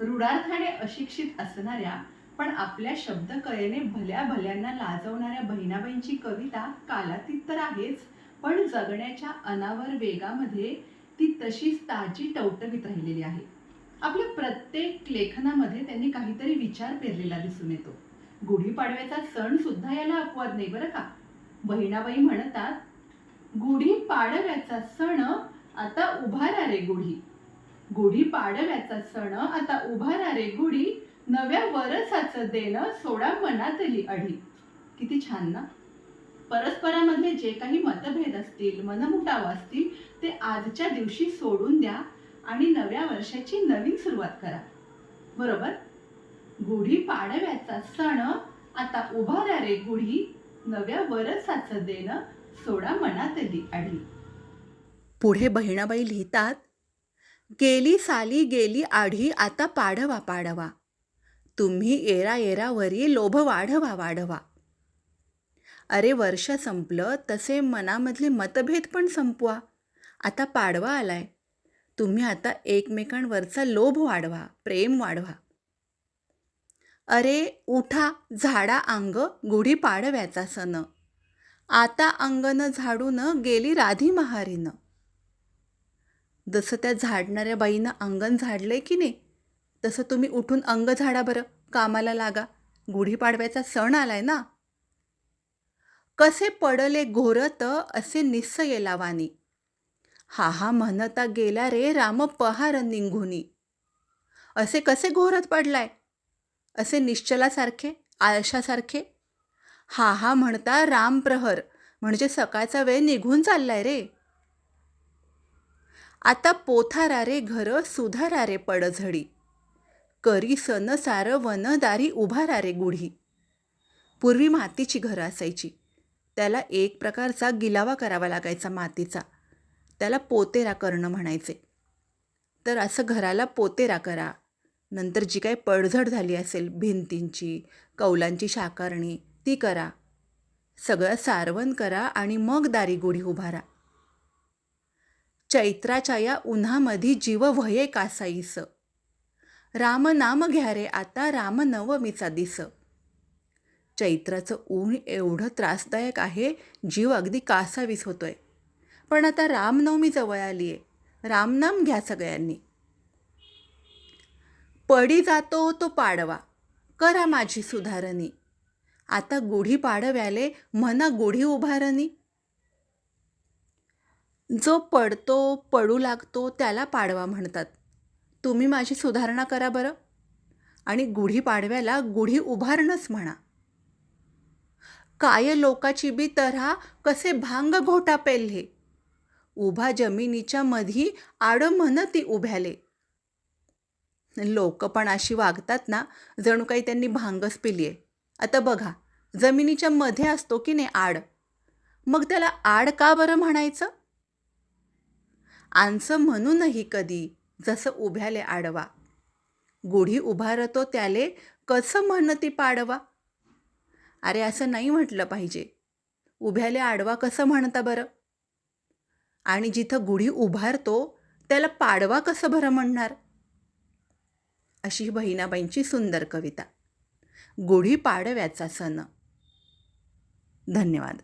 रूढार्थाने अशिक्षित असणाऱ्या पण आपल्या शब्दकळेने भल्या भल्यांना लाजवणाऱ्या बहिणाबाईंची कविता कालातीत तर आहेच पण जगण्याच्या अनावर वेगामध्ये ती तशीच ताजी टवटवीत राहिलेली आहे. आपल्या प्रत्येक लेखनामध्ये त्यांनी काहीतरी विचार पेरलेला दिसून येतो. गुढीपाडव्याचा सण सुद्धा याला अपवाद नाही बरं का? बहिणाबाई म्हणतात गुढी पाडव्याचा सण आता उभारा रे गुढी. गुढी पाडव्याचा सण आता उभारा रे गुढी नव्या वरसाचं देणं सोडा मनातली अढी. किती छान ना? परस्परामधले जे काही मतभेद असतील मनमुटाव असतील ते आजच्या दिवशी सोडून द्या आणि नव्या वर्षाची नवीन सुरुवात करा. बरोबर? गुढी पाडव्याचा सण आता उभारा रे गुढी नव्या वरसाचं देणं सोडा मनातली अढी. पुढे बहिणाबाई लिहितात गेली साली गेली आढी आता पाडवा पाडवा तुम्ही येरा येरावरी लोभ वाढवा वाढवा. अरे वर्ष संपलं तसे मनामधले मतभेद पण संपवा. आता पाडवा आलाय. तुम्ही आता एकमेकांवरचा लोभ वाढवा प्रेम वाढवा. अरे उठा झाडा अंग गुढी पाडव्याचा सण. आता अंगन झाडून गेली राधी महारीनं. जसं त्या झाडणाऱ्या बाईनं अंगण झाडलं आहे की नाही तसं तुम्ही उठून अंग झाडा बरं कामाला लागा. गुढीपाडव्याचा सण आलाय ना. कसे पडले घोरत असे निस्सये लावानी. हा हा म्हणता गेला रे राम पहार निघुनी. असे कसे घोरत पडलाय? असे निश्चलासारखे आळशासारखे. हा हा म्हणता राम प्रहर म्हणजे सकाळचा वेळ निघून चाललाय रे. आता पोथारा रे घर सुधारा रे पडझडी. करी सन सार वनदारी उभारा रे गुढी. पूर्वी मातीची घरं असायची. त्याला एक प्रकारचा गिलावा करावा लागायचा मातीचा. त्याला पोतेरा करणं म्हणायचे. तर असं घराला पोतेरा करा. नंतर जी काही पडझड झाली असेल भिंतींची कौलांची शाकारणी ती करा. सगळं सारवण करा आणि मग दारी गुढी उभारा. चैत्राच्या या उन्हामध्ये जीव व्हये कासाईस. राम नाम घ्या रे आता राम नवमीचा दिस. चैत्राचं ऊन एवढं त्रासदायक आहे जीव अगदी कासावीस होतोय. पण आता रामनवमी जवळ आली आहे रामनाम घ्या सगळ्यांनी. पडी जातो तो पाडवा. करा माझी सुधारणी. आता गुढी पाडव्याले म्हणा गुढी उभारणी. जो पडतो पडू लागतो त्याला पाडवा म्हणतात. तुम्ही माझी सुधारणा करा बरं. आणि गुढी पाडव्याला गुढी उभारणंच म्हणा. काय लोकाची बी तऱ्हा कसे भांग घोटा पेल्हे. उभा जमिनीच्या मधी आड म्हणती उभ्याले. लोक पण अशी वागतात ना जणू काही त्यांनी भांगच पिली आहे आता बघा जमिनीच्या मध्ये असतो की नाही आड? मग त्याला आड का बरं म्हणायचं? आनचं म्हणूनही कधी जसं उभ्याले आडवा. गुढी उभारतो त्याले कसं म्हणती पाडवा? अरे असं नाही म्हटलं पाहिजे. उभ्याले आडवा कसं म्हणता बरं? आणि जिथं गुढी उभारतो त्याला पाडवा कसं बरं म्हणणार? अशी बहिणाबाईंची सुंदर कविता. गुढी पाडव्याचा सण. धन्यवाद.